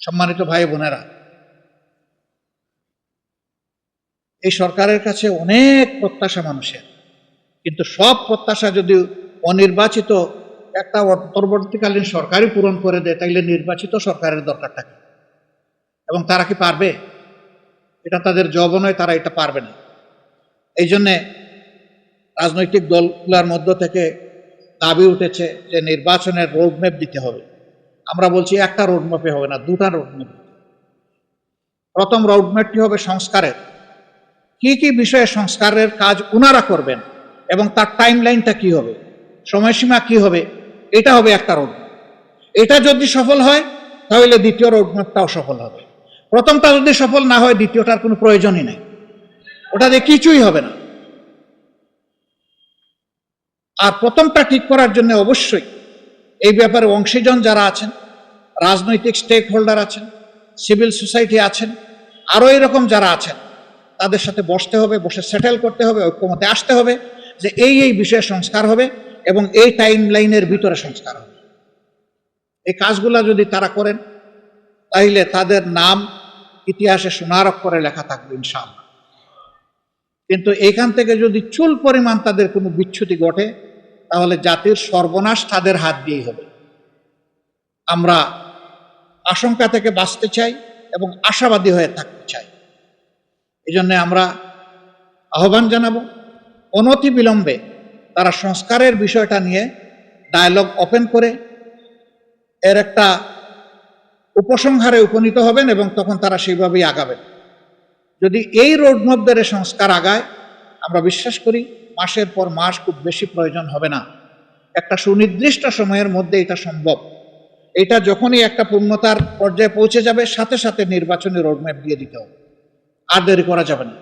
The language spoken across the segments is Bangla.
সম্মানিত ভাই বোনেরা, এই সরকারের কাছে অনেক প্রত্যাশা মানুষের, কিন্তু সব প্রত্যাশা যদি অনির্বাচিত একটা অন্তর্বর্তীকালীন সরকারই পূরণ করে দেয়, তাইলে নির্বাচিত সরকারের দরকার থাকে এবং তারা কি পারবে? এটা তাদের জব নয়, তারা এটা পারবে না। এই জন্যে রাজনৈতিক দলগুলোর মধ্য থেকে দাবি উঠেছে যে নির্বাচনের রোডম্যাপ দিতে হবে। আমরা বলছি একটা রোডম্যাপে হবে না, দুটা রোডম্যাপ প্রথম রোডম্যাপটি হবে সংস্কারের। কি কি বিষয়ে সংস্কারের কাজ ওনারা করবেন এবং তার টাইম লাইনটা কি হবে, সময়সীমা কি হবে, এটা হবে একটা রোডম্যাপ এটা যদি সফল হয়, তাহলে দ্বিতীয় রোডম্যাপটাও সফল হবে। প্রথমটা যদি সফল না হয়, দ্বিতীয়টার কোনো প্রয়োজনই নেই। ওটা দিয়ে কিছুই হবে না। আর প্রথমটা ঠিক করার জন্য অবশ্যই এই ব্যাপারে অংশীজন যারা আছেন রাজনৈতিক স্টেক হোল্ডার আছেন সিভিল সোসাইটি আছেন আরও এরকম যারা আছেন, তাদের সাথে বসতে হবে, বসে সেটেল করতে হবে, ঐক্যমতে আসতে হবে যে এই এই বিষয়ে সংস্কার হবে এবং এই টাইম লাইনের ভিতরে সংস্কার হবে। এই কাজগুলা যদি তারা করেন, তাইলে তাদের নাম ইতিহাসে সোনার অক্ষরে লেখা থাকবে ইনশাআল্লাহ। কিন্তু এইখান থেকে যদি চুল পরিমাণ তাদের কোনো বিচ্ছুতি ঘটে, তাহলে জাতির সর্বনাশ তাদের হাত দিয়েই হবে। আমরা আশঙ্কা থেকে বাঁচতে চাই এবং আশাবাদী হয়ে থাকতে চাই। এই জন্যে আমরা আহ্বান জানাব, অনতি বিলম্বে তারা সংস্কারের বিষয়টা নিয়ে ডায়ালগ ওপেন করে, এর একটা উপসংহারে উপনীত হবেন এবং তখন তারা সেইভাবেই আগাবেন। যদি এই রোডম্যাপ ধরে সংস্কার আগায়, আমরা বিশ্বাস করি মাসের পর মাস খুব বেশি প্রয়োজন হবে না। একটা সুনির্দিষ্ট সময়ের মধ্যে এটা সম্ভব। এটা যখনই একটা পূর্ণতার পর্যায়ে পৌঁছে যাবে, সাথে সাথে নির্বাচনী রোডম্যাপ দিয়ে দিতে হবে। আর দেরি করা যাবে না।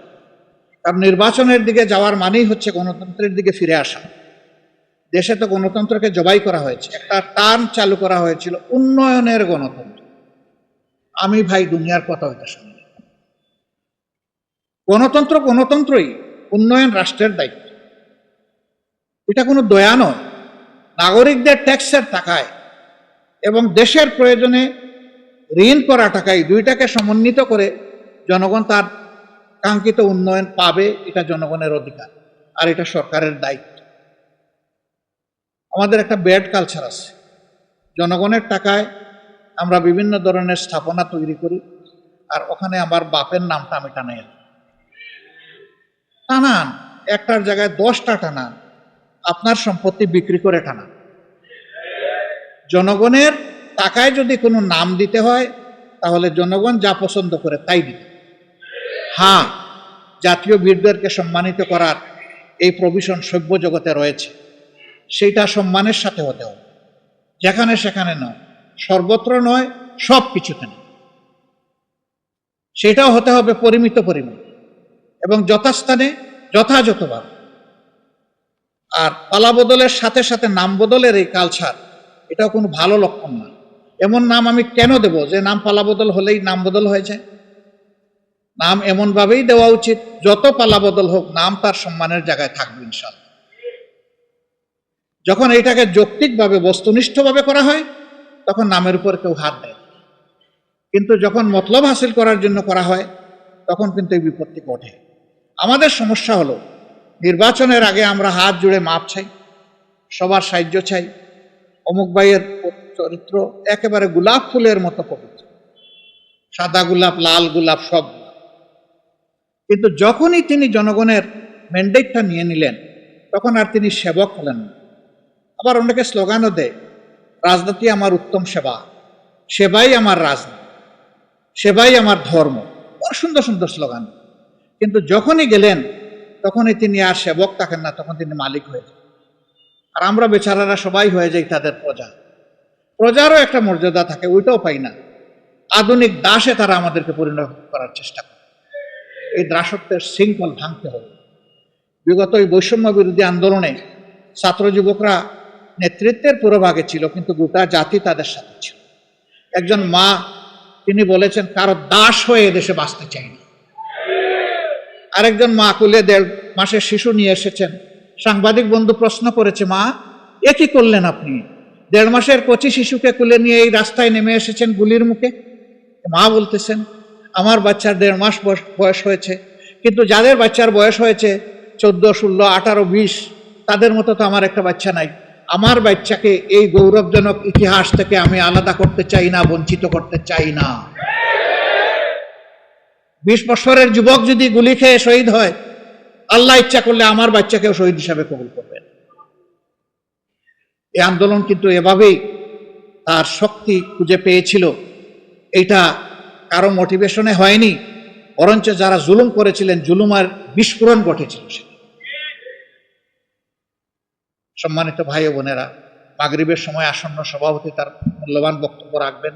কারণ নির্বাচনের দিকে যাওয়ার মানেই হচ্ছে গণতন্ত্রের দিকে ফিরে আসা। দেশে তো গণতন্ত্রকে জবাই করা হয়েছে। একটা টার্ম চালু করা হয়েছিল, উন্নয়নের গণতন্ত্র। আমি ভাই দুনিয়ার কথা হইতে শুনি। গণতন্ত্র গণতন্ত্রই, উন্নয়ন রাষ্ট্রের দায়িত্ব। এটা কোনো দয়া নয়। নাগরিকদের ট্যাক্সের টাকায় এবং দেশের প্রয়োজনে ঋণ করা টাকায় দুইটাকে সমন্বিত করে জনগণ তার কাঙ্ক্ষিত উন্নয়ন পাবে, এটা জনগণের অধিকার আর এটা সরকারের দায়িত্ব। আমাদের একটা ব্যাড কালচার আছে। জনগণের টাকায় আমরা বিভিন্ন ধরনের স্থাপনা তৈরি করি আর ওখানে আমার বাপের নামটা আমি টানাই টানান, একটার জায়গায় দশটা টানান, আপনার সম্পত্তি বিক্রি করে টানান। জনগণের টাকায় যদি কোনো নাম দিতে হয়, তাহলে জনগণ যা পছন্দ করে তাই দিবে। হ্যাঁ জাতীয় বীরদেরকে সম্মানিত করার এই প্রভিশন সভ্য জগতে রয়েছে। সেইটা সম্মানের সাথে হতে হবে। যেখানে সেখানে নয়। সর্বত্র নয়, সব কিছুতে নয়। সেটাও হতে হবে পরিমিত পরিমাণ এবং যথাস্থানে যথাযথভাবে। আর পালা বদলের সাথে সাথে নাম বদলের এই কালচার এটাও কোনো ভালো লক্ষণ না। এমন নাম আমি কেন দেব? যে নাম পালা বদল হলেই নাম বদল হয়ে যায়। নাম এমনভাবেই দেওয়া উচিত, যত পালা বদল হোক, নাম তার সম্মানের জায়গায় থাকবে ইনশাল্লাহ যখন এটাকে যৌক্তিকভাবে, বস্তুনিষ্ঠভাবে করা হয়, তখন নামের উপর কেউ হাত দেয় কিন্তু যখন মতলব হাসিল করার জন্য করা হয়, তখন কিন্তু এই বিপত্তি ঘটে। আমাদের সমস্যা হলো, নির্বাচনের আগে আমরা হাত জুড়ে মাপ চাই, সবার সাহায্য চাই অমুক ভাইয়ের চরিত্র একেবারে গোলাপ ফুলের মতো পবিত্র। সাদা গোলাপ, লাল গোলাপ, সব কিন্তু যখনই তিনি জনগণের ম্যান্ডেটটা নিয়ে নিলেন, তখন আর তিনি সেবক হলেন না। আবার অনেকে স্লোগানও দেয়, রাজনীতি আমার উত্তম সেবা, সেবাই আমার রাজনীতি, সেবাই আমার ধর্ম। বড় সুন্দর সুন্দর স্লোগান। কিন্তু যখনই গেলেন, তখনই তিনি আর সেবক থাকেন না, তখন তিনি মালিক হয়ে যান। আর আমরা বেচারারা সবাই হয়ে যাই তাদের প্রজা। প্রজারও একটা মর্যাদা থাকে, ওইটাও পাই না। আধুনিক দাসে তারা আমাদেরকে পরিণত করার চেষ্টা করে। এই দাসত্বের শৃঙ্খল ভাঙতে হবে। বিগত এই বৈষম্য বিরোধী আন্দোলনে ছাত্র যুবকরা নেতৃত্বের পুরোভাগে ছিল, কিন্তু গোটা জাতি তাদের সাথে ছিল। একজন মা, তিনি বলেছেন, কারও দাস হয়ে এদেশে বাঁচতে চাই না। আরেকজন মা, কুলে দেড় মাসের শিশু নিয়ে এসেছেন। সাংবাদিক বন্ধু প্রশ্ন করেছে, মা, এ কি করলেন আপনি? দেড় মাসের কচি শিশুকে কুলে নিয়ে এই রাস্তায় নেমে এসেছেন গুলির মুখে? মা বলতেছেন, আমার বাচ্চার দেড় মাস বয়স হয়েছে, কিন্তু যাদের বাচ্চার বয়স হয়েছে, চোদ্দ, ষোলো, আঠারো, বিশ, তাদের মতো তো আমার একটা বাচ্চা নাই। আমার বাচ্চাকে এই গৌরবজনক ইতিহাস থেকে আমি আলাদা করতে চাই না, বঞ্চিত করতে চাই না। বিশ বছরের যুবক যদি গুলি খেয়ে শহীদ হয় আল্লাহ ইচ্ছা করলে আমার বাচ্চাকেও শহীদ হিসাবে কবুল করবেন। এই আন্দোলন কিন্তু এভাবেই তার শক্তি খুঁজে পেয়েছিল। এটা কারও মোটিভেশনে হয়নি, বরঞ্চ যারা জুলুম করেছিলেন, জুলুমার বিস্ফোরণ ঘটেছিল সম্মানিত ভাই ও বোনেরা, মাগরিবের সময় আসন্ন সভাপতি তার মূল্যবান বক্তব্য রাখবেন।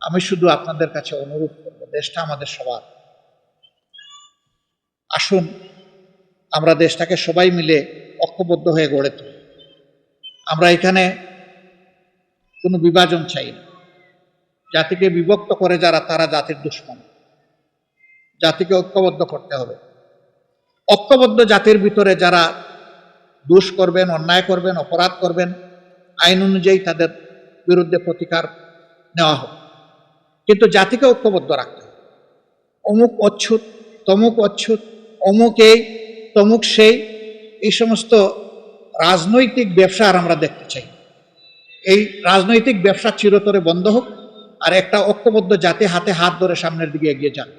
আমি শুধু আপনাদের কাছে অনুরোধ করব, দেশটা আমাদের সবার। আসুন আমরা দেশটাকে সবাই মিলে ঐক্যবদ্ধ হয়ে গড়ে তুলি। আমরা এখানে কোনো বিভাজন চাই না। জাতিকে বিভক্ত করে যারা, তারা জাতির দুশ্মন। জাতিকে ঐক্যবদ্ধ করতে হবে। ঐক্যবদ্ধ জাতির ভিতরে যারা দোষ করবেন, অন্যায় করবেন, অপরাধ করবেন, আইন অনুযায়ী তাদের বিরুদ্ধে প্রতিকার নেওয়া হোক। কিন্তু জাতিকে ঐক্যবদ্ধ রাখতে হবে। অমুক অচ্ছুত, তমুক অচ্ছুত, অমুক এই তমুক সেই, এই সমস্ত রাজনৈতিক ব্যবসা আর আমরা দেখতে চাই। এই রাজনৈতিক ব্যবসা চিরতরে বন্ধ হোক আর একটা ঐক্যবদ্ধ জাতি হাতে হাত ধরে সামনের দিকে এগিয়ে যান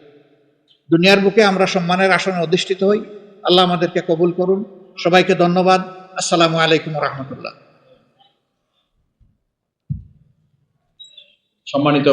দুনিয়ার বুকে আমরা সম্মানের আসনে অধিষ্ঠিত হই। আল্লাহ আমাদেরকে কবুল করুন। সবাইকে ধন্যবাদ। আসসালামু আলাইকুম রহমতুল্লাহ। সম্মানিত